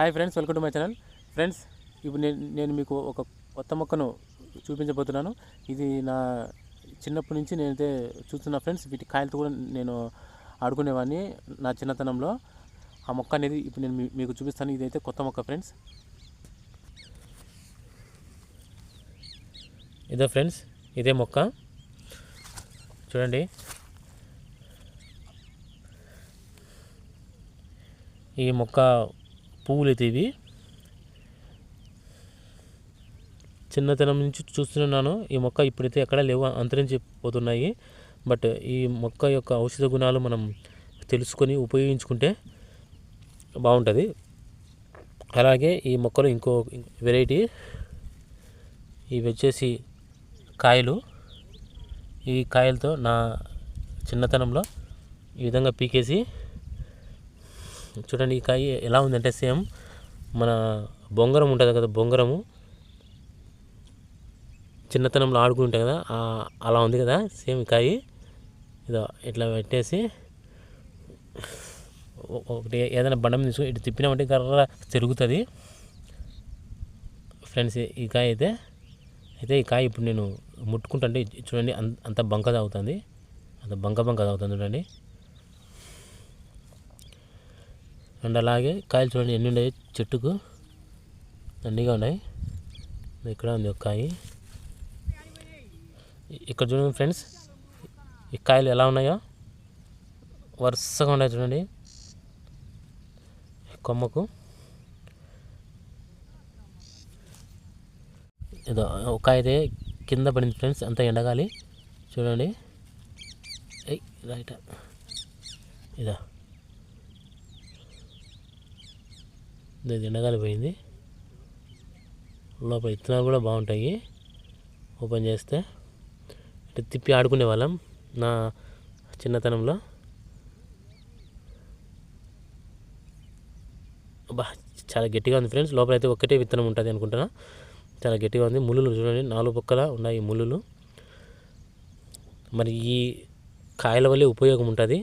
Hi friends welcome to my channel friends ఇప్పుడు నేను నేను మీకు ఒక కొత్త మొక్కను చూపించబోతున్నాను. ఇది నా చిన్నప్పటి నుంచి నేనైతే చూస్తున్నా ఫ్రెండ్స్ వీటి కాయలతో కూడా నేను ఆడుకునేవాడిని నా చిన్నతనంలో. ఆ మొక్క అనేది ఇప్పుడు నేను మీ- మీకు చూపిస్తాను. ఇదైతే కొత్త మొక్క ఫ్రెండ్స్ ఇదే ఫ్రెండ్స్ ఇదే మొక్క. చూడండి. ఈ మొక్క పువ్వులు అయితే ఇవి చిన్నతనం నుంచి చూస్తున్నాను. ఈ మొక్క ఇప్పుడైతే ఎక్కడ లేవు అంతరించిపోతున్నాయి బట్ ఈ మొక్క యొక్క ఔషధ గుణాలు మనం తెలుసుకొని ఉపయోగించుకుంటే బాగుంటుంది. అలాగే ఈ మొక్కలో ఇంకో వెరైటీ ఇవి వచ్చేసి కాయలు. ఈ కాయలతో నా చిన్నతనంలో ఈ విధంగా పీకేసి చూడండి ఈ కాయ ఎలా ఉందంటే సేమ్ మన బొంగరం ఉంటుంది కదా బొంగరము. చిన్నతనంలో ఆడుకుంటాం కదా అలా ఉంది కదా సేమ్ ఈ కాయ. ఇదో ఇట్లా పెట్టేసి ఒకటి ఏదైనా బండం తీసుకుని ఇటు తిప్పినామంటే కర్ర తిరుగుతుంది. ఫ్రెండ్స్ ఈ కాయ అయితే అయితే ఈ కాయ ఇప్పుడు నేను ముట్టుకుంటుంటే చూడండి అంత అంత బంక తాగుతుంది. అంత బంక బంక తాగుతుంది చూడండి. అండ్ అలాగే కాయలు చూడండి ఎన్ని ఉన్నాయి? చెట్టుకు దండిగా ఉన్నాయి. ఇక్కడ ఉంది ఒక కాయ. ఇక్కడ చూడండి ఫ్రెండ్స్ ఈ కాయలు ఎలా ఉన్నాయో? వరుసగా ఉన్నాయి చూడండి. కొమ్మకు. ఏదో ఒక కాయ అయితే కింద పడింది ఫ్రెండ్స్ అంత ఎండగాలి. చూడండి. రైట్. ఇదా. ఇది ఎండగాలిపోయింది లోపల ఇత్తనాలు కూడా బాగుంటాయి. ఓపెన్ చేస్తే ఇటు తిప్పి ఆడుకునే వాళ్ళం నా చిన్నతనంలో. బా చాలా గట్టిగా ఉంది ఫ్రెండ్స్. లోపల అయితే ఒక్కటే విత్తనం ఉంటుంది అనుకుంటున్నా. చాలా గట్టిగా ఉంది. ముళ్ళు చూడండి నాలుగు పక్కల ఉన్నాయి ఈ మరి ఈ కాయల వల్లే ఉపయోగం ఉంటుంది.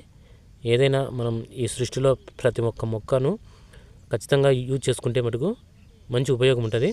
ఏదైనా మనం ఈ సృష్టిలో ప్రతి ఒక్క మొక్కను ఖచ్చితంగా యూజ్ చేసుకుంటే మటుకు మంచి ఉపయోగం ఉంటుంది.